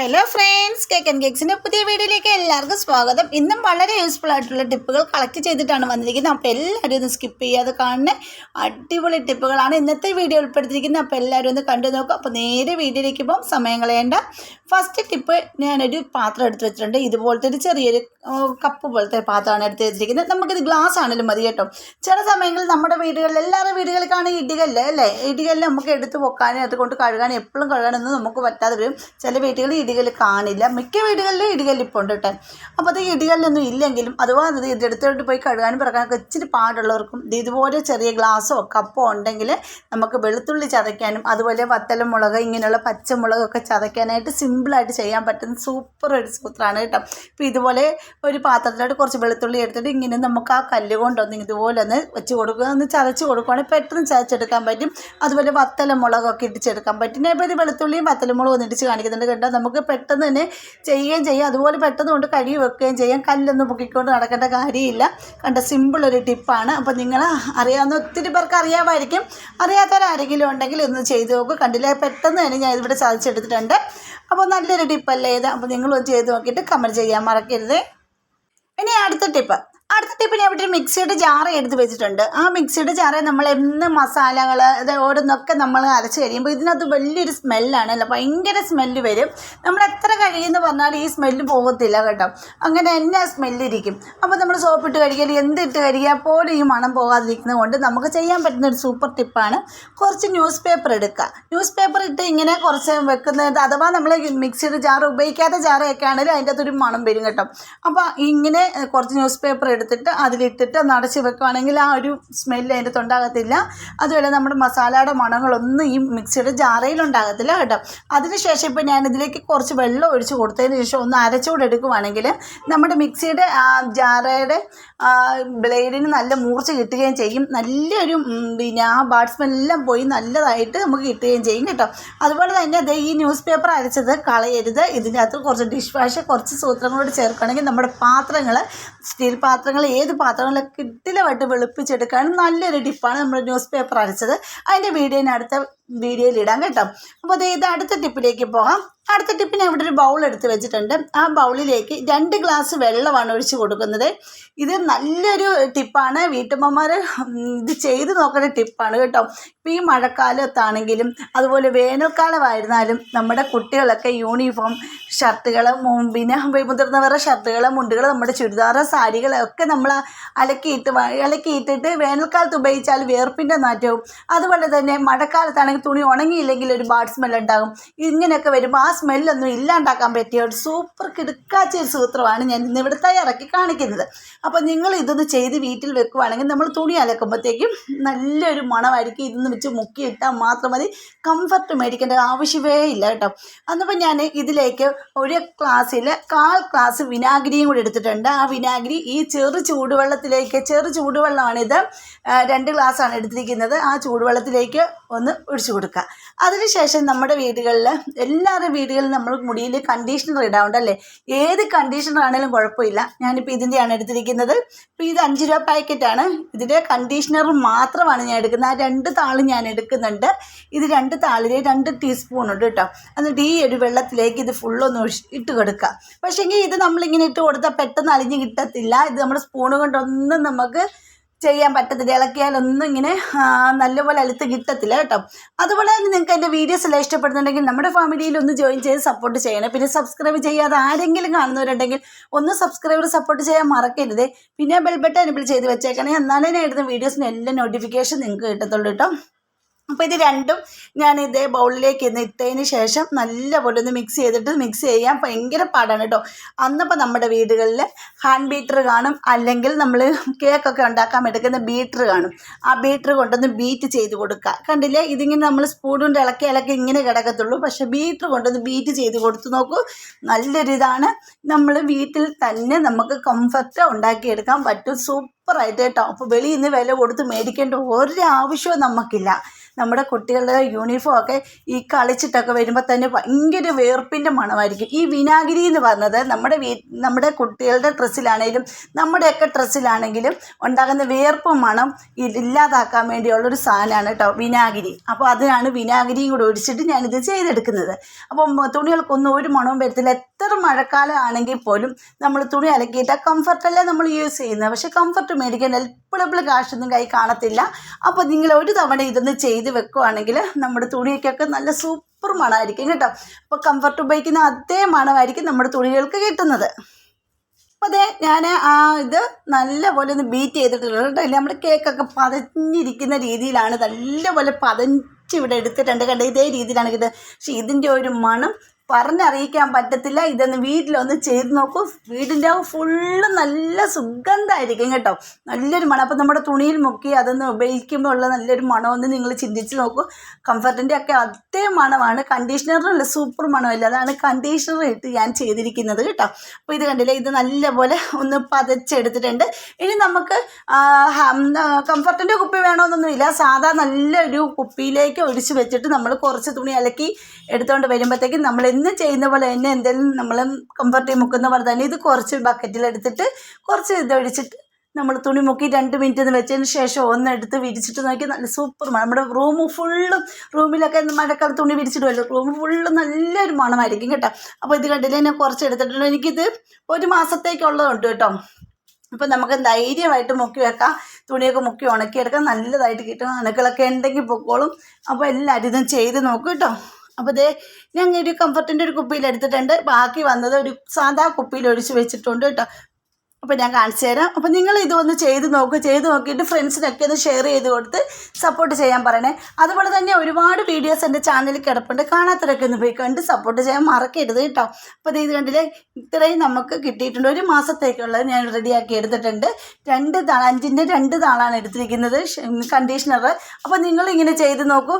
Hello friends cake and കേക്സിന്റെ പുതിയ വീഡിയോയിലേക്ക് എല്ലാവർക്കും സ്വാഗതം. ഇന്നും വളരെ യൂസ്ഫുൾ ആയിട്ടുള്ള ടിപ്പുകൾ കളക്ട് ചെയ്തിട്ടാണ് വന്നിരിക്കുന്നത്. അപ്പോൾ എല്ലാവരും ഒന്ന് സ്കിപ്പ് ചെയ്യാതെ കാണുന്ന അടിപൊളി ടിപ്പുകളാണ് ഇന്നത്തെ വീഡിയോ ഉൾപ്പെടുത്തിയിരിക്കുന്നത്. അപ്പോൾ എല്ലാവരും ഒന്ന് കണ്ടു നോക്കും. അപ്പോൾ നേരെ വീഡിയോയിലേക്ക് പോകും. സമയം കളയേണ്ട. ഫസ്റ്റ് ടിപ്പ് ഞാനൊരു പാത്രം എടുത്ത് വെച്ചിട്ടുണ്ട്. ഇതുപോലത്തെ ഒരു ചെറിയൊരു കപ്പ് പോലത്തെ പാത്രമാണ് എടുത്ത് വെച്ചിരിക്കുന്നത്. നമുക്കിത് ഗ്ലാസ് ആണെങ്കിലും മതി കേട്ടോ. ചില സമയങ്ങളിൽ നമ്മുടെ വീടുകളിൽ എല്ലാവരുടെ വീടുകളിൽ കാണും ഇടികല്ല് അല്ലേ? ഇടികല്ല് നമുക്ക് എടുത്ത് പൊക്കാനും അതുകൊണ്ട് കഴുകാനും എപ്പോഴും കഴുകാനൊന്നും നമുക്ക് പറ്റാതെ വരും. ചില വീടുകളിൽ ഇടികല്ല് കാണില്ല. മിക്ക വീടുകളിലും ഇടികല്ലിപ്പുണ്ട് കേട്ടോ അപ്പോൾ അത് ഇടികല്ലൊന്നും ഇല്ലെങ്കിലും അഥവാ അത് ഇത് എടുത്തോട്ട് പോയി കഴുകാനും പിറക്കാനൊക്കെ ഇച്ചിരി പാടുള്ളവർക്കും ഇത് ഇതുപോലെ ചെറിയ ഗ്ലാസ്സോ കപ്പോ ഉണ്ടെങ്കിൽ നമുക്ക് വെളുത്തുള്ളി ചതയ്ക്കാനും അതുപോലെ വത്തല മുളക് ഇങ്ങനെയുള്ള പച്ചമുളകൊക്കെ ചതയ്ക്കാനായിട്ട് സിമ്പിളായിട്ട് ചെയ്യാൻ പറ്റുന്ന സൂപ്പർ ഒരു സൂത്രമാണ് കേട്ടോ അപ്പോൾ ഇതുപോലെ ഒരു പാത്രത്തിലോട്ട് കുറച്ച് വെളുത്തുള്ളി എടുത്തിട്ട് ഇങ്ങനെ നമുക്ക് ആ കല്ല് കൊണ്ടൊന്ന് ഇതുപോലെ ഒന്ന് വെച്ച് കൊടുക്കുക. ഒന്ന് ചതച്ച് കൊടുക്കുകയാണെങ്കിൽ പെട്ടെന്ന് ചതച്ചെടുക്കാൻ പറ്റും. അതുപോലെ വത്തല മുളകൊക്കെ ഇടിച്ചെടുക്കാൻ പറ്റും. ഞാൻ ഇപ്പോൾ ഇത് വെളുത്തുള്ളിയും വത്തല മുളകും ഒന്ന് ഇടിച്ച് കാണിക്കുന്നുണ്ട് കേട്ടോ. നമുക്ക് പെട്ടെന്ന് തന്നെ ചെയ്യുകയും ചെയ്യാം. അതുപോലെ പെട്ടെന്ന് കൊണ്ട് കഴുകി വെക്കുകയും ചെയ്യാം. കല്ലൊന്നും പൊക്കിക്കൊണ്ട് നടക്കേണ്ട കാര്യമില്ല. കണ്ട സിമ്പിൾ ഒരു ടിപ്പാണ് അപ്പോൾ നിങ്ങൾ അറിയാവുന്ന ഒത്തിരി പേർക്ക് അറിയാമായിരിക്കും. അറിയാത്തവരാരെങ്കിലും ഉണ്ടെങ്കിൽ ഒന്ന് ചെയ്തു നോക്കുക കണ്ടില്ലേ? പെട്ടെന്ന് തന്നെ ഞാൻ ഇതിവിടെ സാധിച്ചെടുത്തിട്ടുണ്ട് അപ്പോൾ നല്ലൊരു ടിപ്പല്ലേ ഇത്? അപ്പോൾ നിങ്ങളൊന്ന് ചെയ്ത് നോക്കിയിട്ട് കമന്റ് ചെയ്യാൻ മറക്കരുത്. ഇനി അടുത്ത ടിപ്പ് അടുത്ത ടിപ്പ് ഞാൻ ഇവിടെ ഒരു മിക്സിയുടെ ജാറ എടുത്ത് വെച്ചിട്ടുണ്ട്. ആ മിക്സിയുടെ ജാറ നമ്മൾ എന്ന് മസാലകൾ അത് ഓരോന്നൊക്കെ നമ്മൾ അരച്ച് കഴിയുമ്പോൾ ഇതിനകത്ത് വലിയൊരു സ്മെല്ലാണ് അല്ല ഭയങ്കര സ്മെല്ല് വരും. നമ്മൾ എത്ര കഴിയുമെന്ന് പറഞ്ഞാൽ ഈ സ്മെല്ല് പോകത്തില്ല കേട്ടോ. അങ്ങനെ തന്നെ സ്മെല്ലിരിക്കും അപ്പോൾ നമ്മൾ സോപ്പിട്ട് കഴിക്കൽ എന്തിട്ട് കഴിക്കാൻ പോലും ഈ മണം പോകാതിരിക്കുന്നത് കൊണ്ട് നമുക്ക് ചെയ്യാൻ പറ്റുന്ന ഒരു സൂപ്പർ ടിപ്പാണ് കുറച്ച് ന്യൂസ് പേപ്പർ എടുക്കുക. ന്യൂസ് പേപ്പർ ഇട്ട് ഇങ്ങനെ കുറച്ച് വെക്കുന്നത് അഥവാ നമ്മൾ മിക്സിയുടെ ജാർ ഉപയോഗിക്കാത്ത ജാറൊക്കെ ആണെങ്കിലും അതിന്റെ അകത്തൊരു മണം വരും കേട്ടോ. അപ്പോൾ ഇങ്ങനെ കുറച്ച് ന്യൂസ് പേപ്പർ എടുത്തിട്ട് അതിലിട്ടിട്ട് ഒന്ന് അടച്ച് വെക്കുകയാണെങ്കിൽ ആ ഒരു സ്മെല്ല് അതിന്റെ തൊണ്ടാകത്തില്ല. അതുപോലെ നമ്മുടെ മസാലയുടെ മണങ്ങളൊന്നും ഈ മിക്സിയുടെ ജാറയിൽ ഉണ്ടാകത്തില്ല കേട്ടോ. അതിനുശേഷം ഇപ്പോൾ ഞാൻ ഇതിലേക്ക് കുറച്ച് വെള്ളം ഒഴിച്ച് കൊടുത്തതിന് ശേഷം ഒന്ന് അരച്ചുകൂടെ എടുക്കുവാണെങ്കിൽ നമ്മുടെ മിക്സിയുടെ ജാറയുടെ ബ്ലേഡിന് നല്ല മൂർച്ച കിട്ടുകയും ചെയ്യും. നല്ലൊരു പിന്നെ ആ ബാഡ് സ്മെല്ലാം പോയി നല്ലതായിട്ട് നമുക്ക് കിട്ടുകയും ചെയ്യും കേട്ടോ. അതുപോലെ തന്നെ അത് ഈ ന്യൂസ് പേപ്പർ അരച്ചത് കളയരുത്. ഇതിനകത്ത് കുറച്ച് ഡിഷ് വാഷ് കുറച്ച് സൂത്രങ്ങളോട് ചേർക്കുകയാണെങ്കിൽ നമ്മുടെ പാത്രങ്ങൾ സ്റ്റീൽ പാത്രങ്ങൾ ഏത് പാത്രങ്ങളൊക്കെ കിട്ടിലുമായിട്ട് വെളുപ്പിച്ചെടുക്കാനും നല്ലൊരു ടിപ്പാണ് നമ്മൾ ന്യൂസ് പേപ്പർ അരച്ചത്. അതിന്റെ വീഡിയോ ഞാൻ അടുത്ത വീഡിയോയിൽ ഇടാം കേട്ടോ. അപ്പോൾ ദേ ഇത് അടുത്ത ടിപ്പിലേക്ക് പോകാം. അടുത്ത ടിപ്പിന് ഇവിടെ ഒരു ബൗൾ എടുത്ത് വെച്ചിട്ടുണ്ട്. ആ ബൗളിലേക്ക് രണ്ട് ഗ്ലാസ് വെള്ളമാണ് ഒഴിച്ച് കൊടുക്കുന്നത്. ഇത് നല്ലൊരു ടിപ്പാണ്. വീട്ടമ്മമാർ ഇത് ചെയ്ത് നോക്കേണ്ട ടിപ്പാണ് കേട്ടോ. ഇപ്പോൾ ഈ മഴക്കാലത്താണെങ്കിലും അതുപോലെ വേനൽക്കാലമായിരുന്നാലും നമ്മുടെ കുട്ടികളൊക്കെ യൂണിഫോം ഷർട്ടുകൾ പിന്നെ മുതിർന്നവരുടെ ഷർട്ടുകൾ മുണ്ടുകൾ നമ്മുടെ ചുരിദാർ സാരികൾ ഒക്കെ നമ്മൾ അലക്കിയിട്ട് അലക്കിയിട്ടിട്ട് വേനൽക്കാലത്ത് ഉപയോഗിച്ചാൽ വേർപ്പിന്റെ നാറ്റവും. അതുപോലെ തന്നെ മഴക്കാലത്താണെങ്കിൽ തുണി ഉണങ്ങിയില്ലെങ്കിൽ ഒരു ബാഡ് സ്മെൽ ഉണ്ടാകും. ഇങ്ങനെയൊക്കെ വരുമ്പോൾ ആ സ്മെല്ലൊന്നും ഇല്ലാണ്ടാക്കാൻ പറ്റിയ ഒരു സൂപ്പർ കിടുക്കാച്ച ഒരു സൂത്രമാണ് ഞാൻ ഇന്ന് ഇവിടെ തയ്യാറാക്കി കാണിക്കുന്നത്. അപ്പോൾ നിങ്ങൾ ഇതൊന്ന് ചെയ്ത് വീട്ടിൽ വെക്കുവാണെങ്കിൽ നമ്മൾ തുണി അലക്കുമ്പോഴത്തേക്കും നല്ലൊരു മണമായിരിക്കും. ഇതൊന്ന് വെച്ച് മുക്കി ഇട്ടാൽ മാത്രം മതി. കംഫർട്ട് മേടിക്കേണ്ട ആവശ്യമേ ഇല്ല കേട്ടോ. അന്നപ്പോൾ ഞാൻ ഇതിലേക്ക് ഒരു ക്ലാസ്സിൽ കാൽ ക്ലാസ് വിനാഗിരിയും കൂടി എടുത്തിട്ടുണ്ട്. ആ വിനാഗിരി ഈ ചെറു ചൂടുവെള്ളത്തിലേക്ക് ചെറു ചൂടുവെള്ളമാണിത്. രണ്ട് ഗ്ലാസ്സാണ് എടുത്തിരിക്കുന്നത്. ആ ചൂടുവെള്ളത്തിലേക്ക് ഒന്ന് ഒഴിച്ചു കൊടുക്കുക. അതിനുശേഷം നമ്മുടെ വീടുകളിൽ എല്ലാവരുടെ വീടുകളിലും നമ്മൾ മുടിയിൽ കണ്ടീഷണർ ഇടാറുണ്ട് അല്ലേ? ഏത് കണ്ടീഷണർ ആണെങ്കിലും കുഴപ്പമില്ല. ഞാനിപ്പോൾ ഇതിന്റെയാണ് എടുത്തിരിക്കുന്നത്. ഇപ്പോൾ ഇത് അഞ്ച് രൂപ പാക്കറ്റാണ് ഇതിന്റെ കണ്ടീഷണർ മാത്രമാണ് ഞാൻ എടുക്കുന്നത്. ആ രണ്ട് താൾ ഞാൻ എടുക്കുന്നുണ്ട്. ഇത് രണ്ട് താളിലെ രണ്ട് ടീസ്പൂൺ ഉണ്ട് കേട്ടോ. എന്നിട്ട് ഈ ഒരു വെള്ളത്തിലേക്ക് ഇത് ഫുള്ളൊന്ന് ഇട്ട് കൊടുക്കുക. പക്ഷേങ്കിൽ ഇത് നമ്മളിങ്ങനെ ഇട്ട് കൊടുത്താൽ പെട്ടെന്ന് അലിഞ്ഞ് കിട്ടത്തില്ല. ഇത് നമ്മുടെ സ്പൂൺ കൊണ്ടൊന്നും നമുക്ക് ചെയ്യാൻ പറ്റത്തില്ല. ഇളക്കിയാലൊന്നും ഇങ്ങനെ നല്ലപോലെ അലുത്ത് കിട്ടത്തില്ല കേട്ടോ. അതുപോലെ തന്നെ നിങ്ങൾക്ക് എന്റെ വീഡിയോസ് എല്ലാം ഇഷ്ടപ്പെടുന്നുണ്ടെങ്കിൽ നമ്മുടെ ഫാമിലിയിൽ ഒന്ന് ജോയിൻ ചെയ്ത് സപ്പോർട്ട് ചെയ്യണം. പിന്നെ സബ്സ്ക്രൈബ് ചെയ്യാതെ ആരെങ്കിലും കാണുന്നവരുണ്ടെങ്കിൽ ഒന്ന് സബ്സ്ക്രൈബർ സപ്പോർട്ട് ചെയ്യാൻ മറക്കരുത്. പിന്നെ ബെൽ ബട്ടൺ എനബിൾ ചെയ്ത് വെച്ചേക്കണേ. എന്നാലേ ഞാൻ ഇടുന്ന വീഡിയോസിന് എല്ലാ നോട്ടിഫിക്കേഷൻ നിങ്ങൾക്ക് കിട്ടത്തുള്ളൂ കേട്ടോ. അപ്പോൾ ഇത് രണ്ടും ഞാൻ ഇതേ ബൗളിലേക്ക് ഇന്ന് ഇട്ടതിന് ശേഷം നല്ലപോലെ ഒന്ന് മിക്സ് ചെയ്തിട്ട് മിക്സ് ചെയ്യാൻ ഭയങ്കര പാടാണ് കേട്ടോ അന്നപ്പോൾ നമ്മുടെ വീടുകളിൽ ഹാൻഡ് ബീറ്റർ കാണും അല്ലെങ്കിൽ നമ്മൾ കേക്കൊക്കെ ഉണ്ടാക്കാൻ എടുക്കുന്ന ബീറ്റർ കാണും. ആ ബീറ്റർ കൊണ്ടൊന്ന് ബീറ്റ് ചെയ്ത് കൊടുക്കുക കണ്ടില്ലേ? ഇതിങ്ങനെ നമ്മൾ സ്പൂൺ കൊണ്ട് ഇളക്കി ഇളക്കി ഇങ്ങനെ കിടക്കത്തുള്ളൂ. പക്ഷേ ബീറ്റർ കൊണ്ടൊന്ന് ബീറ്റ് ചെയ്ത് കൊടുത്തു നോക്കൂ. നല്ലൊരിതാണ് നമ്മൾ വീട്ടിൽ തന്നെ നമുക്ക് കംഫർട്ട് ഉണ്ടാക്കിയെടുക്കാൻ പറ്റും. സൂപ്പറായിട്ട് കേട്ടോ അപ്പോൾ വെളിയിൽ നിന്ന് വില കൊടുത്ത് മേടിക്കേണ്ട ഒരു ആവശ്യവും നമുക്കില്ല. നമ്മുടെ കുട്ടികളുടെ യൂണിഫോം ഒക്കെ ഈ കളിച്ചിട്ടൊക്കെ വരുമ്പോൾ തന്നെ ഭയങ്കര വേർപ്പിന്റെ മണമായിരിക്കും. ഈ വിനാഗിരി എന്ന് പറഞ്ഞത് നമ്മുടെ വീ നമ്മുടെ കുട്ടികളുടെ ഡ്രസ്സിലാണെങ്കിലും നമ്മുടെയൊക്കെ ഡ്രസ്സിലാണെങ്കിലും ഉണ്ടാകുന്ന വേർപ്പ് മണം ഇല്ലാതാക്കാൻ വേണ്ടിയുള്ളൊരു സാധനമാണ് കേട്ടോ വിനാഗിരി. അപ്പോൾ അതിനാണ് വിനാഗിരിയും കൂടെ ഒഴിച്ചിട്ട് ഞാനിത് ചെയ്തെടുക്കുന്നത്. അപ്പം തുണികൾക്കൊന്നും ഒരു മണവും വരത്തില്ല. എത്ര മഴക്കാലം ആണെങ്കിൽ പോലും നമ്മൾ തുണി അലക്കിയിട്ട് കംഫർട്ടല്ലേ നമ്മൾ യൂസ് ചെയ്യുന്നത്. പക്ഷേ കംഫർട്ട് മേടിക്കാൻ എപ്പോഴെപ്പോഴും കാശൊന്നും കൈ കാണത്തില്ല. അപ്പോൾ നിങ്ങൾ ഒരു തവണ ഇതൊന്ന് ചെയ്ത് വെക്കുവാണെങ്കിൽ നമ്മുടെ തുണിയൊക്കെ നല്ല സൂപ്പർ മണമായിരിക്കും കേട്ടോ. അപ്പോൾ കംഫർട്ട് ഉപയോഗിക്കുന്ന അതേ മണമായിരിക്കും നമ്മുടെ തുണികൾക്ക് കിട്ടുന്നത്. അപ്പോൾ അതെ ഞാൻ ആ ഇത് നല്ലപോലെ ഒന്ന് ബീറ്റ് ചെയ്തിട്ടുണ്ട് കേട്ടോ. ഇല്ല നമ്മുടെ കേക്കൊക്കെ പതഞ്ഞിരിക്കുന്ന രീതിയിലാണ് നല്ലപോലെ പതഞ്ഞ് ഇവിടെ എടുത്തിട്ടുണ്ട്. കണ്ട ഇതേ രീതിയിലാണ് ഇത്. പക്ഷേ ഇതിന്റെ ഒരു മണം പറഞ്ഞറിയിക്കാൻ പറ്റത്തില്ല. ഇതൊന്ന് വീട്ടിലൊന്ന് ചെയ്ത് നോക്കൂ. വീടിന്റെ ഫുള്ള് നല്ല സുഗന്ധമായിരിക്കും കേട്ടോ. നല്ലൊരു മണം. അപ്പം നമ്മുടെ തുണിയിൽ മുക്കി അതൊന്ന് ഉപയോഗിക്കുമ്പോൾ ഉള്ള നല്ലൊരു മണമൊന്ന് നിങ്ങൾ ചിന്തിച്ച് നോക്കൂ. കംഫർട്ടിന്റെ ഒക്കെ അതേ മണമാണ്. കണ്ടീഷണറിനുള്ള സൂപ്പർ മണമല്ല. അതാണ് കണ്ടീഷണർ ഇട്ട് ഞാൻ ചെയ്തിരിക്കുന്നത് കേട്ടോ. അപ്പോൾ ഇത് കണ്ടില്ലേ? ഇത് നല്ലപോലെ ഒന്ന് പതച്ചെടുത്തിട്ടുണ്ട്. ഇനി നമുക്ക് കംഫർട്ടിന്റെ കുപ്പി വേണമെന്നൊന്നുമില്ല. സാധാ നല്ലൊരു കുപ്പിയിലേക്ക് ഒഴിച്ച് വെച്ചിട്ട് നമ്മൾ കുറച്ച് തുണി അലക്കി എടുത്തുകൊണ്ട് വരുമ്പോഴത്തേക്കും നമ്മൾ എന്നും ചെയ്യുന്ന പോലെ തന്നെ എന്തെങ്കിലും നമ്മൾ കംഫർട്ടി മുക്കുന്ന പോലെ തന്നെ ഇത് കുറച്ച് ബക്കറ്റിലെടുത്തിട്ട് കുറച്ച് ഇതൊഴിച്ചിട്ട് നമ്മൾ തുണി മുക്കി രണ്ട് മിനിറ്റ് ഒന്ന് വെച്ചതിന് ശേഷം ഒന്ന് എടുത്ത് വിരിച്ചിട്ട് നോക്കി നല്ല സൂപ്പർ നമ്മുടെ റൂം ഫുള്ളും റൂമിലൊക്കെ മഴക്കാലത്ത് തുണി വിരിച്ചിടുമല്ലോ റൂം ഫുള്ളും നല്ലൊരു മണമായിരിക്കും കേട്ടോ. അപ്പോൾ ഇത് കണ്ടില്ല ഞാൻ കുറച്ച് എടുത്തിട്ടുണ്ട്. എനിക്കിത് ഒരു മാസത്തേക്കുള്ളതുണ്ട് കേട്ടോ. അപ്പം നമുക്ക് ധൈര്യമായിട്ട് മുക്കി വെക്കാം. തുണിയൊക്കെ മുക്കി ഉണക്കിയെടുക്കാം. നല്ലതായിട്ട് കിട്ടും. അണുക്കളൊക്കെ ഉണ്ടെങ്കിൽ പൊക്കോളും. അപ്പോൾ എല്ലാവരും ഇതും ചെയ്ത് നോക്കും കേട്ടോ. അപ്പോൾ ദേ ഞാൻ ഒരു കംഫർട്ടിന്റെ ഒരു കുപ്പിയിൽ എടുത്തിട്ടുണ്ട് ബാക്കി വന്നത് ഒരു സാധാ കുപ്പിയിൽ ഒഴിച്ച് വെച്ചിട്ടുണ്ട് കേട്ടോ. അപ്പോൾ ഞാൻ കാണിച്ചു തരാം. അപ്പോൾ നിങ്ങൾ ഇതൊന്ന് ചെയ്ത് നോക്കുക ചെയ്ത് നോക്കിയിട്ട് ഫ്രണ്ട്സിനൊക്കെ ഒന്ന് ഷെയർ ചെയ്ത് കൊടുത്ത് സപ്പോർട്ട് ചെയ്യാൻ പറയണേ. അതുപോലെ തന്നെ ഒരുപാട് വീഡിയോസ് എന്റെ ചാനലിൽ കിടപ്പുണ്ട്. കാണാത്തവരൊക്കെ ഒന്ന് പോയി കണ്ട് സപ്പോർട്ട് ചെയ്യാൻ മറക്കരുത് കേട്ടോ. അപ്പോൾ ഇത് കണ്ടില്ലേ? ഇത്രയും നമുക്ക് കിട്ടിയിട്ടുണ്ട്. ഒരു മാസത്തേക്കുള്ളത് ഞാൻ റെഡിയാക്കി എടുത്തിട്ടുണ്ട്. രണ്ട് താള അഞ്ചിന്റെ രണ്ട് താളാണ് എടുത്തിരിക്കുന്നത്. കണ്ടീഷണർ അപ്പോൾ നിങ്ങൾ ഇങ്ങനെ ചെയ്ത് നോക്കൂ.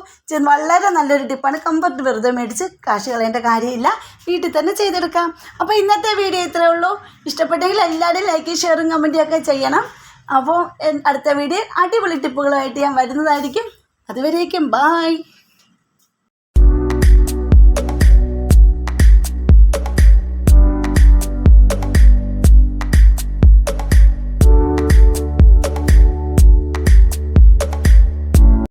വളരെ നല്ലൊരു ടിപ്പാണ് കംഫർട്ട് വെറുതെ മേടിച്ച് കാശ് കളയേണ്ട കാര്യമില്ല. വീട്ടിൽ തന്നെ ചെയ്തെടുക്കാം. അപ്പോൾ ഇന്നത്തെ വീഡിയോ ഇത്രയേ ഉള്ളൂ. ഇഷ്ടപ്പെട്ടെങ്കിൽ എല്ലാവരും ലൈക്ക് ഷെയറും കമന്റും ഒക്കെ ചെയ്യണം. അപ്പോൾ അടുത്ത വീഡിയോ അടിപൊളി ടിപ്പുകളുമായിട്ട് ഞാൻ വരുന്നതായിരിക്കും. അതുവരേക്കും ബായ്